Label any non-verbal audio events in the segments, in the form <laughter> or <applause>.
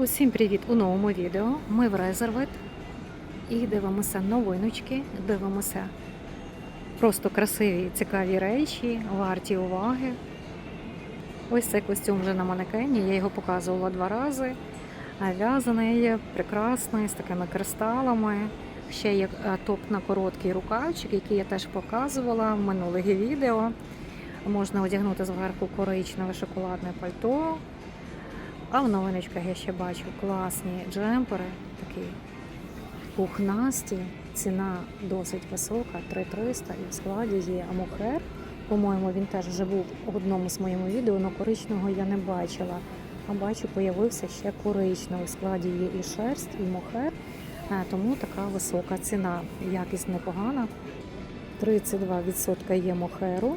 Усім привіт у новому відео. Ми в Резервет і дивимося новиночки, дивимося просто красиві, цікаві речі, варті уваги. Ось цей костюм вже на манекені, я його показувала два рази. В'язаний, прекрасний, з такими кристалами. Ще є е, топ на короткий рукавчик, який я теж показувала в минулих відео. Можна одягнути зверху коричневе шоколадне пальто. А в новиночках я ще бачу класні джемпери, такі пухнасті. Ціна досить висока, 3300 і в складі є амохер. По-моєму, він теж вже був в одному з моїх відео, але коричневого я не бачила. А бачу, появився ще коричневий. В складі є і шерсть, і мохер, Е, тому така висока ціна. Якість непогана. 32% є мохеру.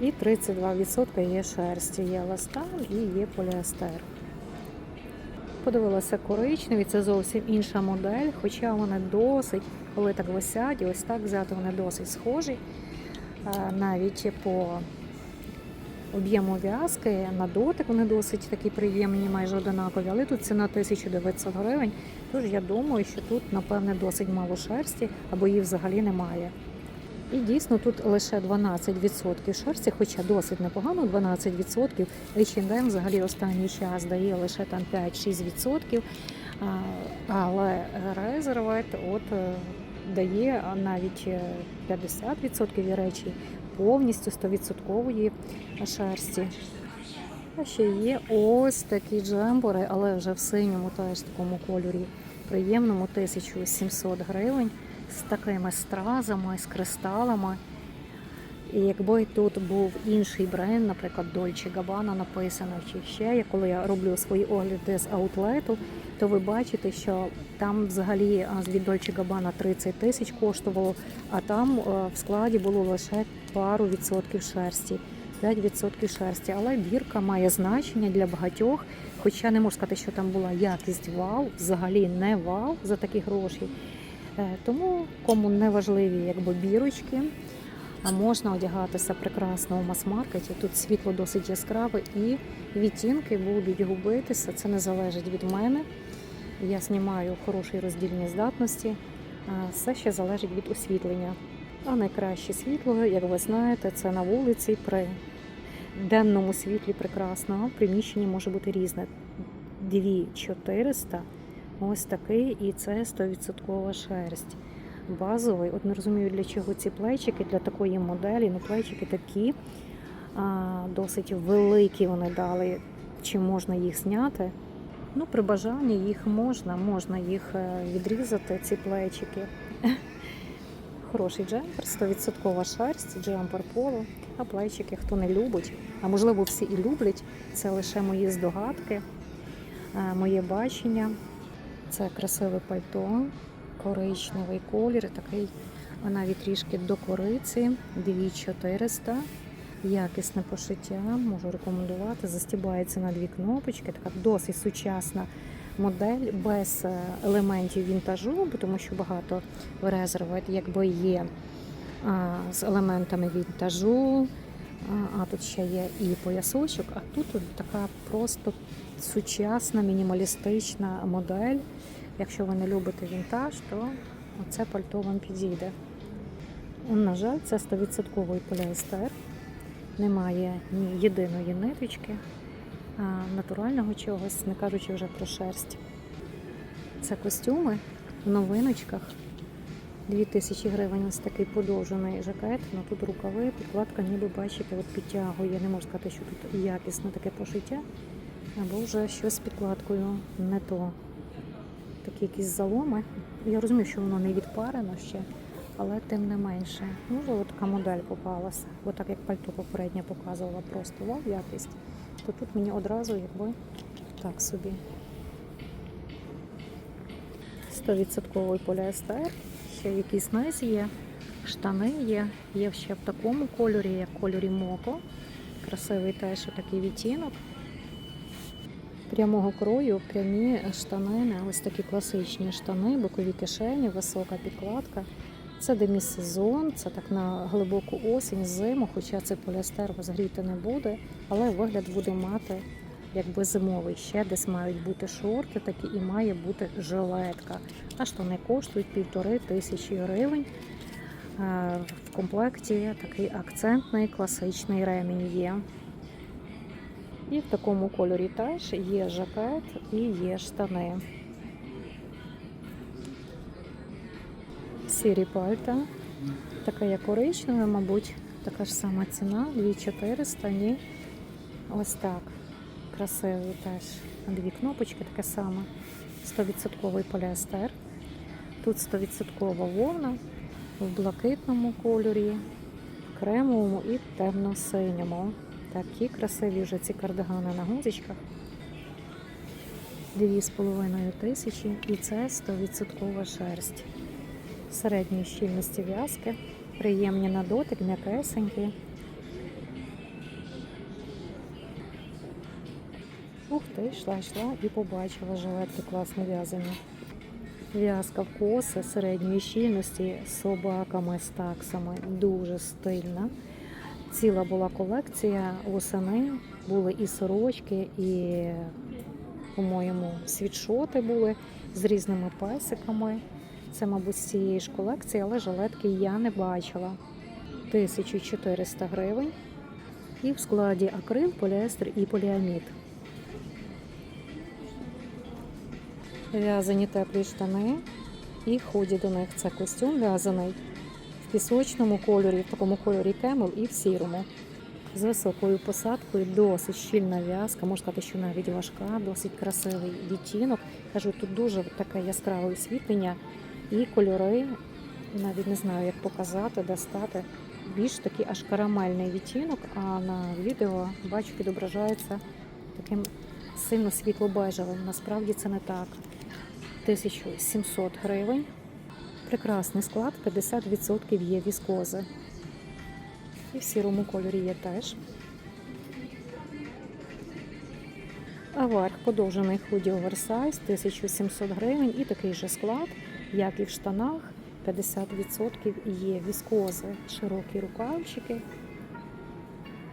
І 32% є шерсті, є еластан і є поліестер. Подивилася коричневі, це зовсім інша модель, хоча вони досить, коли так висять, і ось так взяти, вони досить схожі. Е, Навіть по об'єму в'язки, на дотик вони досить такі приємні, майже одинакові, але тут ціна 1900 гривень. Тож я думаю, що тут, напевне, досить мало шерсті, або її взагалі немає. І дійсно тут лише 12% шерсті, хоча досить непогано, 12%. H&M взагалі останній час дає лише там 5-6%. Але резервет от е, дає навіть е, 50% речі повністю 100% шерсті. А ще є ось такі джембори, але вже в синьому теж такому кольорі приємному 1700 гривень з такими стразами, з кристалами. І якби тут був інший бренд, наприклад, Dolce Gabbana написано, чи ще, я- коли я роблю свої огляди з аутлету, то ви бачите, що там взагалі від Dolce Gabbana 30 тисяч коштувало, а там е, в складі було лише пару відсотків шерсті. 5% шерсті, але бірка має значення для багатьох. Хоча не можу сказати, що там була якість вау, взагалі не вау за такі гроші. Е, Тому кому не важливі якби бірочки, а можна одягатися прекрасно у мас-маркеті. Тут світло досить яскраве і відтінки будуть губитися. Це не залежить від мене. Я знімаю хороші роздільні здатності. Все ще залежить від освітлення. А найкраще світло, як ви знаєте, це на вулиці при денному світлі прекрасного. В приміщенні може бути різне. 2400, ось такий, і це 100% шерсть. Базовий. От не розумію, для чого ці плечики, для такої моделі. Ну, плечики такі а, досить великі вони дали. Чи можна їх зняти? Ну, при бажанні їх можна, можна їх е, відрізати, ці плечики. <laughs> Хороший джемпер, 100% шерсть, джемпер поло, а плечики хто не любить, а можливо всі і люблять. Це лише мої здогадки, е, моє бачення. Це красиве пальто, коричневий колір, такий а навіть трішки до кориці, 2400. Якісне пошиття, можу рекомендувати. Застібається на дві кнопочки, така досить сучасна модель без е, елементів вінтажу, тому що багато в резервет якби є з елементами вінтажу. А, тут ще є і поясочок, а тут така просто сучасна, мінімалістична модель. Якщо ви не любите вінтаж, то це пальто вам підійде. На жаль, це 100% поліестер. Немає ні єдиної ниточки, а натурального чогось, не кажучи вже про шерсть. Це костюми в новиночках. 2000 гривень ось такий подовжений жакет, але тут рукави, підкладка, ніби бачите, от підтягує. Не можу сказати, що тут якісне таке пошиття, або вже щось з підкладкою не то. Такі якісь заломи. Я розумію, що воно не відпарено ще, але тим не менше. Може, така модель попалася. Бо так як пальто попереднє показувала просто вау якість, то тут мені одразу якби так собі. 100% поліестер, ще якийсь низ є, штани є, є ще в такому кольорі, як кольорі моко. Красивий теж такий відтінок. Прямого крою, прямі штанини, ось такі класичні штани, бокові кишені, висока підкладка. Це демісезон, це так на глибоку осінь, зиму, хоча це поліестер розгріти не буде, але вигляд буде мати якби зимовий. Ще десь мають бути шорти, такі і має бути жилетка. А штани коштують півтори тисячі гривень. Е, В комплекті такий акцентний класичний ремінь є. І в такому кольорі теж є жакет і є штани. Сірі пальта. Така як коричнева, мабуть, така ж сама ціна, 2400, ні. Ось так. Красивий теж. Дві кнопочки, таке саме. 100% поліестер. Тут 100% вовна в блакитному кольорі, кремовому і темно-синьому. Такі красиві вже ці кардигани на гузичках. Дві з половиною тисячі і це 100% шерсть. Середньої щільності в'язки, приємні на дотик, м'якесенькі. Ух ти, йшла, йшла і побачила жилетки класно в'язані. В'язка в коси середньої щільності з собаками, з таксами. Дуже стильна. Ціла була колекція восени. Були і сорочки, і, по-моєму, світшоти були з різними песиками. Це, мабуть, з цієї ж колекції, але жилетки я не бачила. 1400 гривень. І в складі акрил, поліестер і поліамід. В'язані теплі штани і ході до них. Це костюм в'язаний в пісочному кольорі, в такому кольорі кемел і в сірому. З високою посадкою, досить щільна в'язка, можна сказати, що навіть важка, досить красивий відтінок. Кажу, тут дуже таке яскраве освітлення і кольори, навіть не знаю, як показати, достати. Більш такий аж карамельний відтінок, а на відео бачу, відображається таким сильно світло-бежевим. Насправді це не так. 1700 гривень. Прекрасний склад, 50% є віскози. І в сірому кольорі є теж. А подовжений худі оверсайз 1700 гривень і такий же склад, як і в штанах, 50% є віскози, широкі рукавчики.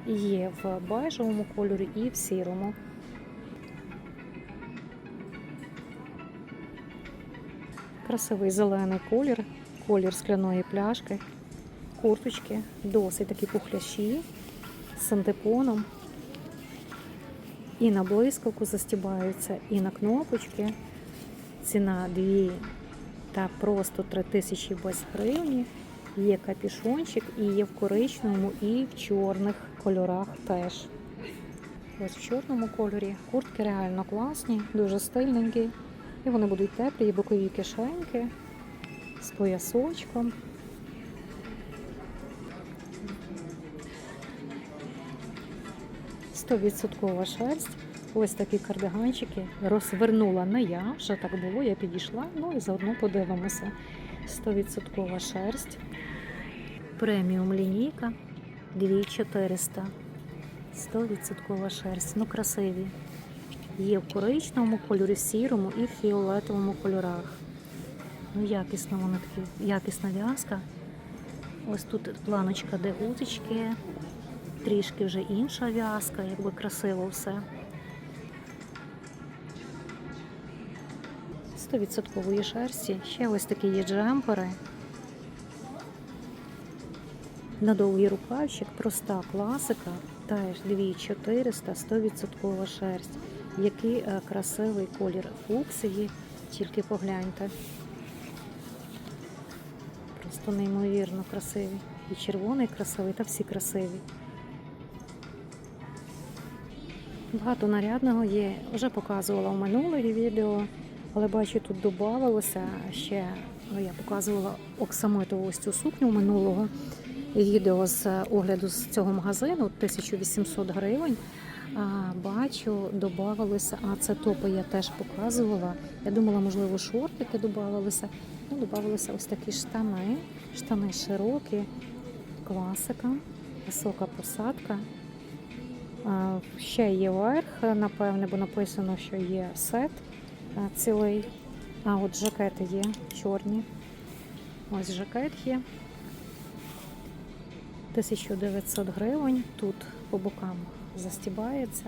Є в бежевому кольорі і в сірому. Красивий зелений колір, колір скляної пляшки, курточки, досить такі пухляші з синтепоном. І на блискавку застібаються, і на кнопочки. Ціна 2 та просто 3 тисячі без гривні. Є капішончик, і є в коричневому, і в чорних кольорах теж. Ось в чорному кольорі. Куртки реально класні, дуже стильненькі. І вони будуть теплі, і бокові кишеньки з поясочком. Стовідсоткова шерсть. Ось такі кардиганчики. Розвернула не я, вже так було, я підійшла, ну і заодно подивимося. 100% шерсть. Преміум лінійка 2400. 100% шерсть. Ну, красиві. Є в коричневому кольорі, сірому і фіолетовому кольорах. Ну, якісно вона такі, якісна в'язка. Ось тут планочка, де гудочки, трішки вже інша в'язка, якби красиво все. 100% шерсті. Ще ось такі є джемпери. На довгий рукавчик, проста класика, теж 2400, 100% шерсть. Який е, красивий колір фуксії, тільки погляньте. Просто неймовірно красиві. І червоний красивий, та всі красиві. Багато нарядного є. Вже показувала в минулих відео, але бачу, тут додавалося ще, ну я показувала оксамитову ось цю сукню минулого відео з огляду з цього магазину 1800 гривень. Бачу, додавалося, а це топи я теж показувала. Я думала, можливо, шортики додавалися. Ну, додавалися ось такі штани. Штани широкі, класика, висока посадка. А, ще є верх, напевне, бо написано, що є сет цілий. А от жакети є чорні. Ось жакет є. 1900 гривень. Тут по бокам застібається.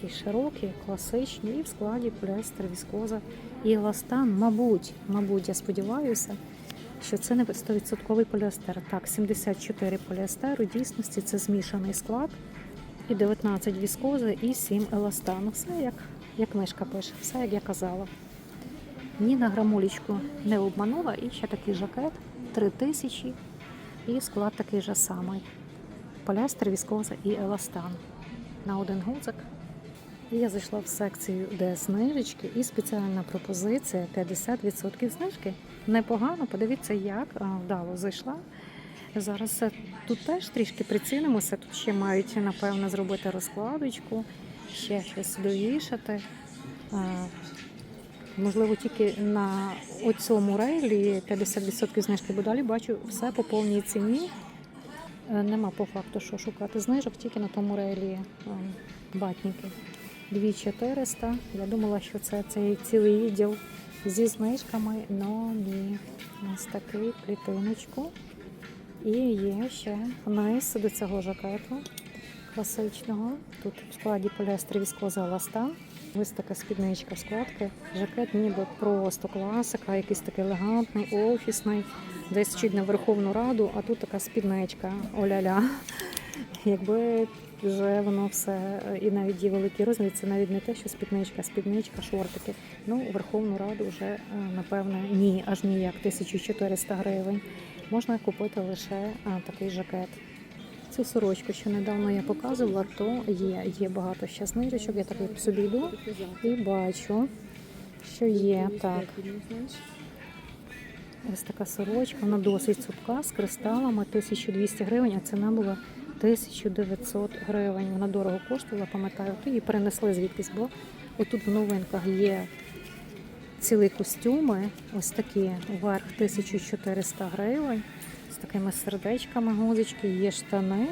такі широкі, класичні, і в складі поліестер, віскоза і еластан. Мабуть, мабуть, я сподіваюся, що це не 100% поліестер. Так, 74 поліестеру, дійсності це змішаний склад. І 19 віскози, і 7 еластану. Все як, як книжка пише, все як я казала. Ні на грамулечку не обманула. І ще такий жакет 3000 і склад такий же самий. Поліестер, віскоза і еластан. На один гудзик. Я зайшла в секцію, де знижечки, і спеціальна пропозиція 50% знижки. Непогано, подивіться, як вдало зайшла. Зараз тут теж трішки прицінимося. Тут ще мають, напевно, зробити розкладочку, ще щось довішати. Можливо, тільки на оцьому рейлі 50% знижки, бо далі бачу все по повній ціні. Е, Нема по факту, що шукати знижок, тільки на тому рейлі е, батніки. 2400. Я думала, що це цей цілий відділ зі знижками, але ні. Ось такий клітиночку. І є ще низ до цього жакету класичного. Тут в складі поліестер віскоза ластан. Ось така спідничка складки. Жакет ніби просто класика, якийсь такий елегантний, офісний, десь чуть на Верховну Раду, а тут така спідничка оля-ля. Якби вже воно все, і навіть є великий розмір, це навіть не те, що спідничка, спідничка, шортики. Ну, Верховну Раду вже, е, напевне, ні, аж ніяк 1400 гривень. Можна купити лише такий жакет. Цю сорочку, що недавно я показувала, то є. Є багато ще знижечок. Я так собі йду і бачу, що є так. Ось така сорочка, вона досить цупка з кристалами 1200 гривень, а ціна була 1900 гривень. Вона дорого коштувала, пам'ятаю, то її перенесли звідкись, бо отут в новинках є цілі костюми, ось такі вверх 1400 гривень, такими сердечками гузички, є штани.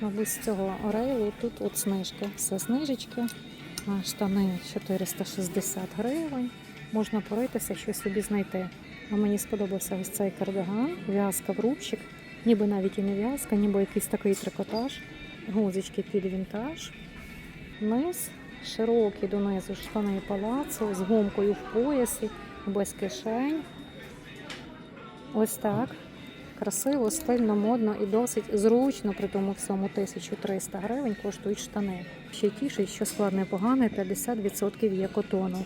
Мабуть, з цього рейлу тут от знижки. Все знижечки. Штани 460 гривень. Можна поритися, щось собі знайти. А мені сподобався ось цей кардиган, в'язка в рубчик, ніби навіть і не в'язка, ніби якийсь такий трикотаж, гузички під вінтаж. Низ широкі донизу штани палацу з гумкою в поясі, без кишень. Ось так. Красиво, стильно, модно і досить зручно, при тому всьому 1300 гривень коштують штани. Ще тішить, що склад непоганий, 50% є котону.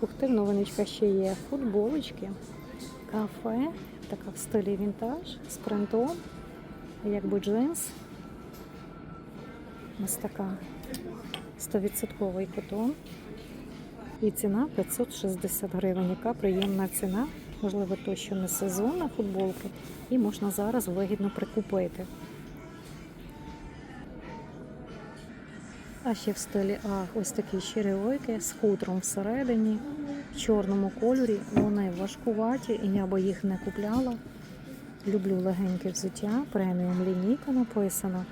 Ух ти, новиночка ще є футболочки, кафе, така в стилі вінтаж з принтом, якби джинс. Ось така 100% котон. І ціна 560 гривень. Яка приємна ціна. Можливо, то, що не сезонна футболка, і можна зараз вигідно прикупити. А ще в стилі ах, ось такі черевики з хутром всередині, в чорному кольорі. Вони важкуваті, і я би їх не купляла. Люблю легеньке взуття, преміум лінійка написана.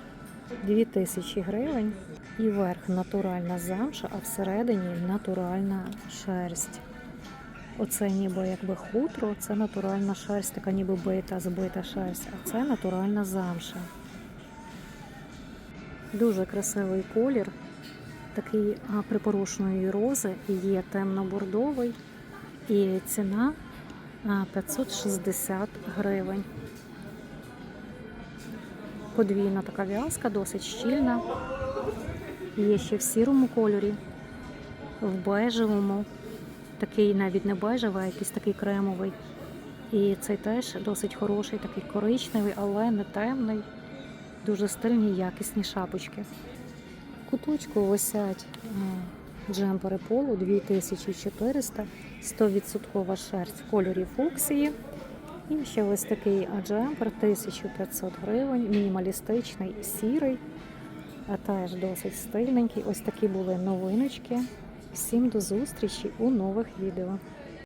2000 гривень. І верх натуральна замша, а всередині натуральна шерсть. Оце ніби якби хутро, це натуральна шерсть, така ніби бита, збита шерсть, а це натуральна замша. Дуже красивий колір, такий припорошеної рози, є темно-бордовий, і ціна а, 560 гривень. Подвійна така в'язка, досить щільна. Є ще в сірому кольорі, в бежевому, такий навіть не бежевий, а якийсь такий кремовий. І цей теж досить хороший, такий коричневий, але не темний. Дуже стильні, якісні шапочки. В куточку висять джемпери полу 2400, 100% шерсть в кольорі фуксії. І ще ось такий джемпер 1500 гривень, мінімалістичний, сірий, а теж досить стильненький. Ось такі були новиночки. Всім до зустрічі у нових відео.